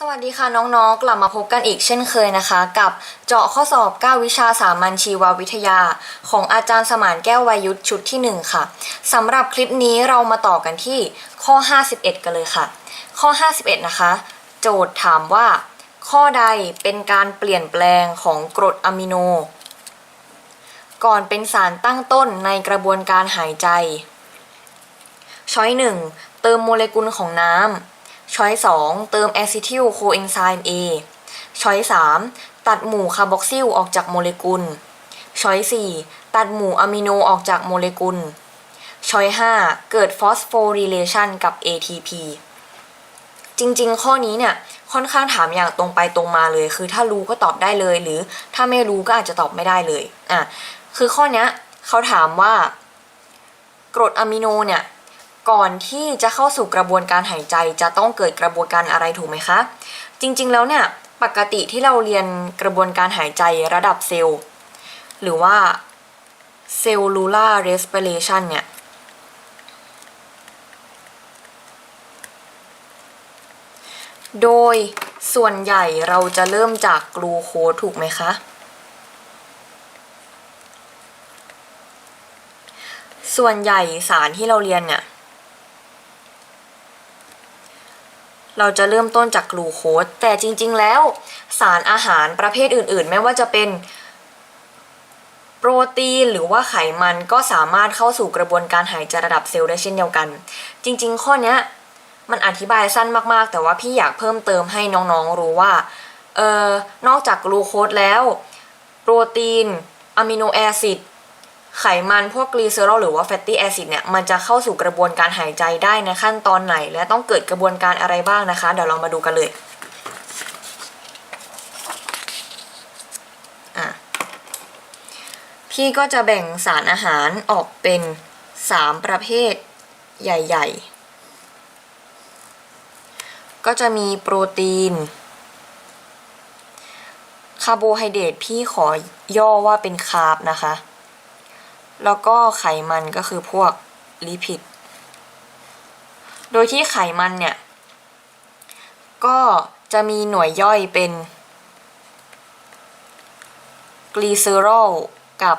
สวัสดีค่ะน้องๆ กลับมาพบกันอีกเช่นเคยนะคะ กับเจาะข้อสอบ 9 วิชาสามัญชีววิทยา ของอาจารย์สมานแก้ววายุทธชุดที่ 1 ค่ะสำหรับคลิปนี้เรามาต่อกันที่ข้อ 51 กันเลยค่ะ ข้อ 51 นะคะ โจทย์ถามว่า ข้อใดเป็นการเปลี่ยนแปลงของกรดอะมิโน ก่อนเป็นสารตั้งต้นในกระบวนการหายใจช้อย1เติมโมเลกุลของน้ำ ช้อย2เติมแอซิทิลโคเอนไซม์ A ช้อย3ตัดหมู่คาร์บอกซิลออกจากโมเลกุล ช้อย4ตัดหมู่อะมิโนออกจากโมเลกุล ช้อย5เกิดฟอสโฟริเลชันกับ ATP จริงๆ ข้อนี้เนี่ยค่อนข้างถามอย่างตรงไปตรงมาเลย คือถ้ารู้ก็ตอบได้เลย หรือถ้าไม่รู้ก็อาจจะตอบไม่ได้เลยอะคือข้อเนี้ยเขาถามว่ากรดอะมิโนเนี่ย ก่อนที่จะเข้าสู่กระบวนการหายใจจะต้องเกิดกระบวนการอะไรถูกไหมคะ จริงๆแล้วเนี่ยปกติที่เราเรียนกระบวนการหายใจระดับเซลล์ หรือว่า cellular respiration เนี่ย โดยส่วนใหญ่เราจะเริ่มจากกลูโคสถูกไหมคะ ส่วนใหญ่สารที่เราเรียนเนี่ย เราจะเริ่มต้นจากกลูโคสแต่จริง ๆ แล้วสารอาหารประเภทอื่น ๆ ไม่ว่าจะเป็นโปรตีนหรือว่าไขมันก็สามารถเข้าสู่กระบวนการหายใจระดับเซลล์ได้เช่นเดียวกัน จริง ๆ ข้อเนี้ยมันอธิบายสั้นมากๆ แต่ว่าพี่อยากเพิ่มเติมให้น้องๆรู้ว่าเออนอกจากกลูโคสแล้ว โปรตีนอะมิโนแอซิด ไขมันพวกกลีเซอรอลหรือว่าแฟตตี้แอซิดเนี่ยมันจะเข้าสู่กระบวนการหายใจได้ในขั้นตอนไหน และต้องเกิดกระบวนการอะไรบ้างนะคะ เดี๋ยวเรามาดูกันเลยอะพี่ก็จะแบ่งสารอาหารออกเป็น 3 ประเภทใหญ่ ๆ ก็จะมีโปรตีน คาร์โบไฮเดรตพี่ขอย่อว่าเป็นคาร์บนะคะ แล้วก็ไขมันก็คือพวกลิพิด โดยที่ไขมันเนี่ย ก็จะมีหน่วยย่อยเป็นกลีเซอรอลกับ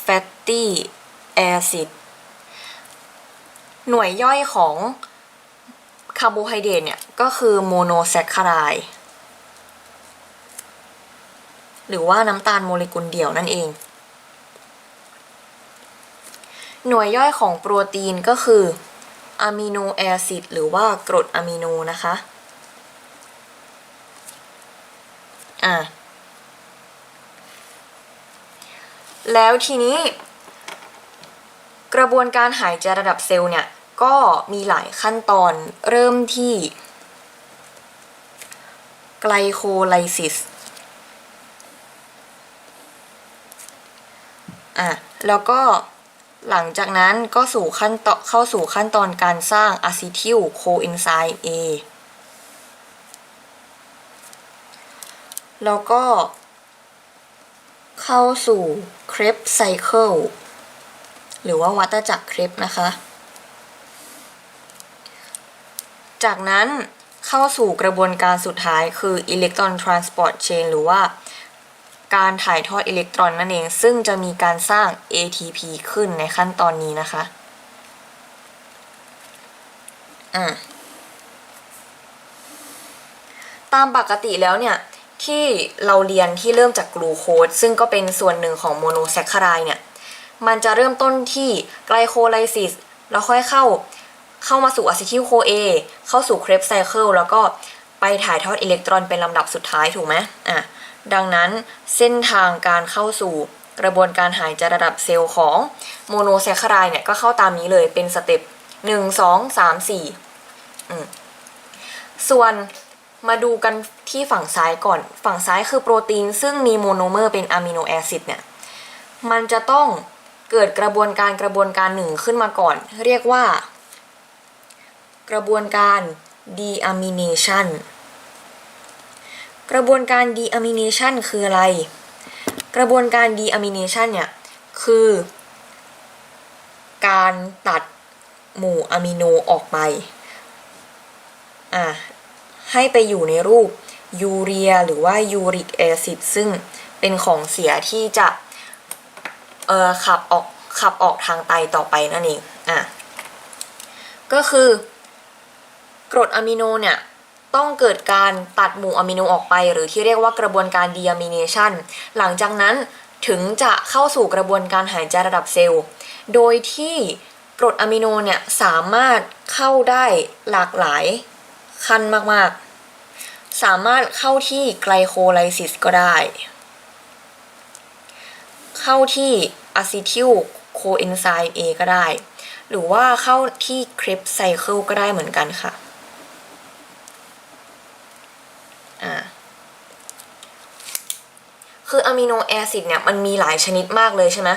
แฟตตี้แอซิดหน่วยย่อยของคาร์โบไฮเดรตเนี่ย ก็คือโมโนแซคคาไรด์ หรือว่าน้ำตาลโมเลกุลเดี่ยวนั่นเอง หน่วยย่อยของโปรตีนก็คืออะมิโนแอซิดหรือว่ากรดอะมิโนนะคะอะแล้วทีนี้กระบวนการหายใจระดับเซลล์เนี่ยก็มีหลายขั้นตอนเริ่มที่ไกลโคไลซิส อะแล้วก็หลังจากนั้นก็สู่ขั้นตอนเข้าสู่ขั้นตอนการสร้างอะซิทิลโคเอนไซม์ A แล้วก็ เข้าสู่เครปไซเคิลหรือว่าวัฏจักรเครปนะคะ จากนั้นเข้าสู่กระบวนการสุดท้ายคืออิเล็กตรอนทรานสปอร์ตเชนหรือว่า การถ่ายทอดอิเล็กตรอนนั่นเอง ซึ่งจะมีการสร้าง ATP ขึ้นในขั้นตอนนี้นะคะอ่าตามปกติแล้วเนี่ย ที่เราเรียนที่เริ่มจากกลูโคสซึ่งก็เป็นส่วนหนึ่งของโมโนแซคคารายเนี่ย มันจะเริ่มต้นที่ไกลโคไลซิสแล้วค่อยเข้าเข้ามาสู่อะซิทิลโคเอเข้าสู่เครปไซเคิลแล้วก็ไปถ่ายทอดอิเล็กตรอนเป็นลำดับสุดท้ายถูกไหมอะ ดังนั้นเส้นทางการเข้าสู่กระบวนการหายใจระดับเซลล์ของโมโนแซคคารายเนี่ยก็เข้าตามนี้เลยเป็นสเต็ปหนึ่งสองสามสี่ส่วนมาดูกันที่ฝั่งซ้ายก่อน ฝั่งซ้ายคือโปรตีน ซึ่งมีโมโนเมอร์เป็นอะมิโนแอซิดเนี่ย มันจะต้องเกิดกระบวนการกระบวนการหนึ่งขึ้นมาก่อน เรียกว่า กระบวนการ deamination กระบวนการ deamination คืออะไร กระบวนการ deamination เนี่ย คือ การตัดหมู่อะมิโนออกไปอะให้ไปอยู่ในรูปยูเรียหรือว่ายูริกแอซิดซึ่งเป็นของเสียที่จะเอ่อขับออกขับออกทางไตต่อไปนั่นเองอะก็คือกรดอะมิโนเนี่ย ต้องเกิดการตัดหมู่อะมิโนออกไป หรือที่เรียกว่ากระบวนการ deamination หลังจากนั้นถึงจะเข้าสู่กระบวนการหายใจระดับเซลล์ โดยที่กรดอะมิโนเนี่ยสามารถเข้าได้หลากหลายขั้นมากๆ สามารถเข้าที่ไกลโคไลซิสก็ได้ เข้าที่อะซิทิลโคเอนไซม์ A ก็ได้ หรือว่าเข้าที่คริปไซเคิลก็ได้เหมือนกันค่ะ อ่า คืออะมิโนแอซิดเนี่ยมันมีหลายชนิดมากเลยใช่ไหม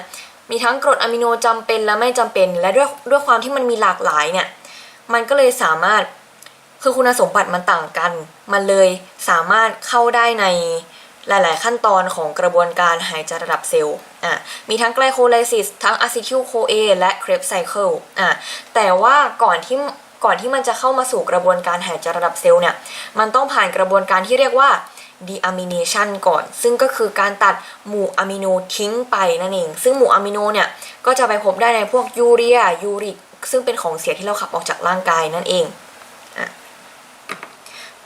มีทั้งกรดอะมิโนจำเป็นและไม่จำเป็น และด้วยด้วยความที่มันมีหลากหลายเนี่ย มันก็เลยสามารถคือคุณสมบัติมันต่างกัน มันเลยสามารถเข้าได้ในหลาย ๆ ขั้นตอนของกระบวนการหายใจระดับเซลล์อะมีทั้งไกลโคไลซิสทั้งอะซิทิลโคเอและเครปไซเคิลอะแต่ว่าก่อนที่ก่อนที่มันจะเข้ามาสู่กระบวนการหายใจระดับเซลล์เนี่ย มันต้องผ่านกระบวนการที่เรียกว่า deamination ก่อน ซึ่งก็คือการตัดหมู่อะมิโนทิ้งไปนั่นเอง ซึ่งหมู่อะมิโนเนี่ย ก็จะไปพบได้ในพวกยูเรียยูริก ซึ่งเป็นของเสียที่เราขับออกจากร่างกายนั่นเองอะ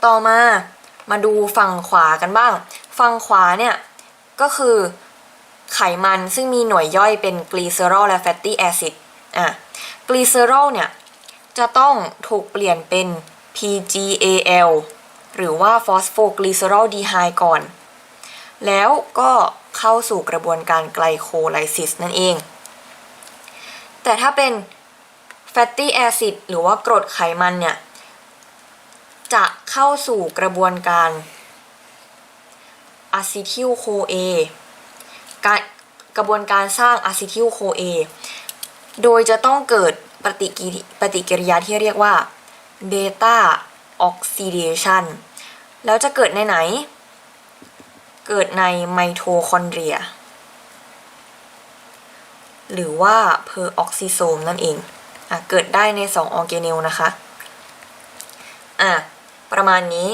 ต่อมามาดูฝั่งขวากันบ้าง ฝั่งขวาเนี่ย ก็คือไขมันซึ่งมีหน่วยย่อยเป็นกลีเซอรอลและแฟตตี้แอซิดอะกลีเซอรอลเนี่ย จะต้องถูกเปลี่ยนเป็น PGAL หรือว่าฟอสโฟกลีเซอรอลดีไฮก่อน แล้วก็เข้าสู่กระบวนการไกลโคไลซิสนั่นเอง แต่ถ้าเป็น fatty acid หรือว่ากรดไขมันเนี่ย จะเข้าสู่กระบวนการอะซิทิลโคเอการกระบวนการสร้างอะซิทิลโคเอโดยจะต้องเกิดปฏิกิริยาที่เรียกว่าเบต้า ออกซิเดชันแล้วจะเกิดในไหน เกิดในไมโทคอนเดรีย หรือว่าเพอร์ออกซิโซมนั่นเองอะเกิดได้ใน 2 ออร์แกเนลนะคะอะประมาณนี้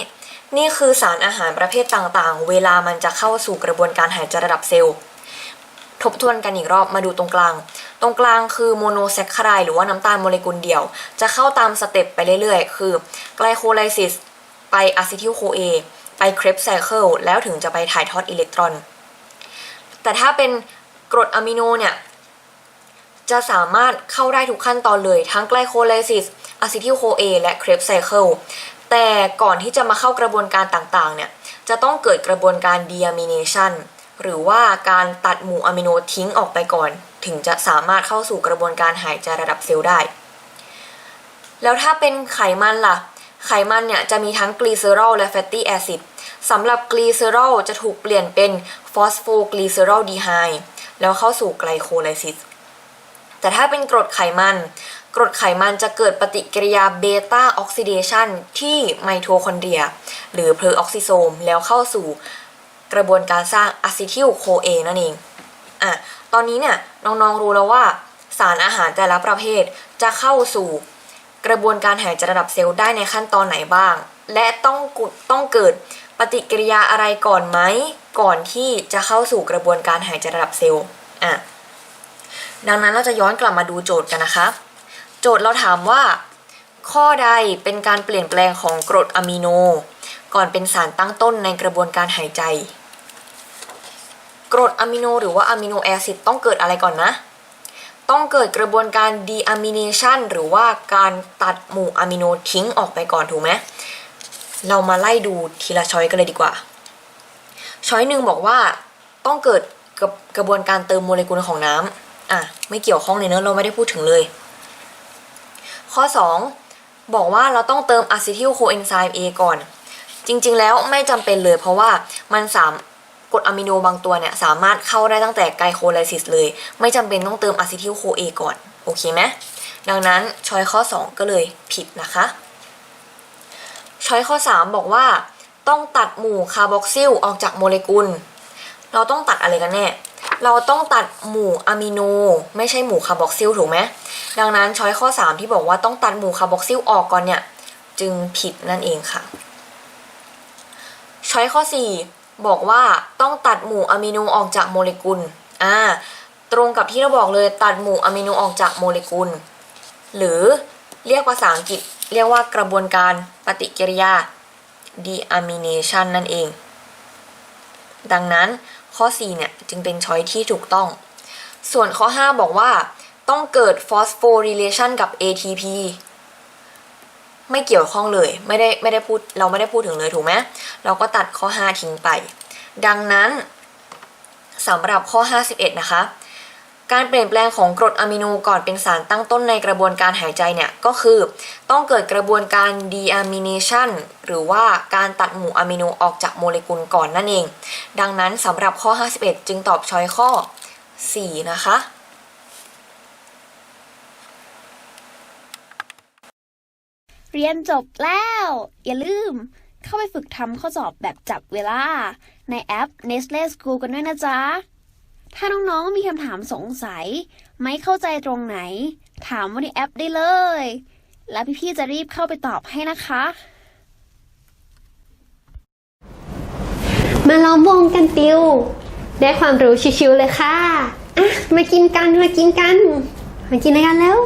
นี่คือสารอาหารประเภทต่างๆ เวลามันจะเข้าสู่กระบวนการหายใจระดับเซลล์ ทบทวนกันอีกรอบมาดูตรงกลาง ตรงกลางคือโมโนแซคคารายหรือว่าน้ำตาลโมเลกุลเดียว จะเข้าตามสเต็ปไปเรื่อยๆ คือไกลโคไลซิสไปอะซิทิลโคเอไปเครปไซเคิลแล้วถึงจะไปถ่ายทอดอิเล็กตรอน แต่ถ้าเป็นกรดอะมิโนเนี่ย จะสามารถเข้าได้ทุกขั้นตอนเลย ทั้งไกลโคไลซิสอะซิทิลโคเอและเครปไซเคิลแต่ก่อนที่จะมาเข้ากระบวนการต่างๆเนี่ย จะต้องเกิดกระบวนการ deamination หรือว่าการตัดหมู่อะมิโนทิ้งออกไปก่อน ถึงจะสามารถเข้าสู่กระบวนการหายใจระดับเซลล์ได้ แล้วถ้าเป็นไขมันล่ะ ไขมันเนี่ยจะมีทั้งกลีเซอรอลและแฟตตี้แอซิดสำหรับกลีเซอรอลจะถูกเปลี่ยนเป็นฟอสโฟกลีเซอรอลดีไฮแล้วเข้าสู่ไกลโคไลซิส แต่ถ้าเป็นกรดไขมัน กรดไขมันจะเกิดปฏิกิริยาเบต้าออกซิเดชันที่ไมโทคอนเดรีย หรือเพลอออกซิโซม แล้วเข้าสู่ กระบวนการสร้างอะซิทิลโคเอนั่นเองอะตอนนี้เนี่ยน้องๆรู้แล้วว่า สารอาหารแต่ละประเภทจะเข้าสู่กระบวนการหายใจระดับเซลล์ได้ในขั้นตอนไหนบ้าง และต้องต้องเกิดปฏิกิริยาอะไรก่อนไหมก่อนที่จะเข้าสู่กระบวนการหายใจระดับเซลล์อะดังนั้นเราจะย้อนกลับมาดูโจทย์กันนะคะ โจทย์เราถามว่า ข้อใดเป็นการเปลี่ยนแปลงของกรดอะมิโน ก่อนเป็นสารตั้งต้นในกระบวนการหายใจ กรดอะมิโนหรือว่าอะมิโนแอซิดต้องเกิดอะไรก่อนนะ ต้องเกิดกระบวนการ deamination หรือว่าการตัดหมู่อะมิโนทิ้งออกไปก่อนถูกไหมเรามาไล่ดูทีละช้อยกันเลยดีกว่า ช้อยหนึ่งบอกว่าต้องเกิดกับกระบวนการเติมโมเลกุลของน้ำอะไม่เกี่ยวข้องเลยเนอะเราไม่ได้พูดถึงเลย ข้อ 2 บอกว่าเราต้องเติมอะซิทิลโคเอนไซม์ A ก่อน จริงๆแล้วไม่จำเป็นเลยเพราะว่ามันสาม กรดอะมิโนบางตัวเนี่ยสามารถเข้าได้ตั้งแต่ไกลโคไลซิสเลย ไม่จำเป็นต้องเติมอะซิทิลโคเอก่อน โอเคไหมดังนั้นช้อยข้อ 2 ก็เลยผิดนะคะช้อยข้อ 3 บอกว่า ต้องตัดหมู่คาร์บอกซิลออกจากโมเลกุล เราต้องตัดอะไรกันแน่เราต้องตัดหมู่อะมิโน ไม่ใช่หมู่คาร์บอกซิลถูกไหมดังนั้นช้อยข้อ 3 ที่บอกว่าต้องตัดหมู่คาร์บอกซิลออกก่อนเนี่ย จึงผิดนั่นเองค่ะช้อยข้อ 4 บอกว่าต้องตัดหมู่อะมิโนออกจากโมเลกุลอ่าตรงกับที่เราบอกเลยตัดหมู่อะมิโนออกจากโมเลกุล หรือเรียกภาษาอังกฤษ เรียกว่ากระบวนการปฏิกิริยา deamination นั่นเอง ดังนั้นข้อ 4 เนี่ย จึงเป็นช้อยที่ถูกต้อง ส่วนข้อ 5 บอกว่า ต้องเกิด phosphorylation กับ ATP ไม่เกี่ยวข้องเลย ไม่ได้ไม่ได้พูดเราไม่ได้พูดถึงเลยถูกไหมเราก็ตัดข้อ 5 ทิ้งไป ดังนั้นสำหรับข้อ 51 นะคะ การเปลี่ยนแปลงของกรดอะมิโนก่อนเป็นสารตั้งต้นในกระบวนการหายใจเนี่ยก็คือ ต้องเกิดกระบวนการ deamination หรือว่าการตัดหมู่อะมิโนออกจากโมเลกุลก่อนนั่นเอง ดังนั้นสำหรับข้อ 51 จึงตอบช้อยข้อ 4 นะคะ เรียนจบแล้ว อย่าลืม เข้าไปฝึกทำข้อสอบแบบจับเวลา ในแอป Nestle School กันด้วยนะจ๊ะ ถ้าน้องๆมีคำถามสงสัย ไม่เข้าใจตรงไหน ถามว่าในแอปได้เลย แล้วพี่ๆจะรีบเข้าไปตอบให้นะคะ มาล้อมวงกันติว ได้ความรู้ชิวๆเลยค่ะ อะ มากินกัน มากินกัน มากินอะไรกันแล้ว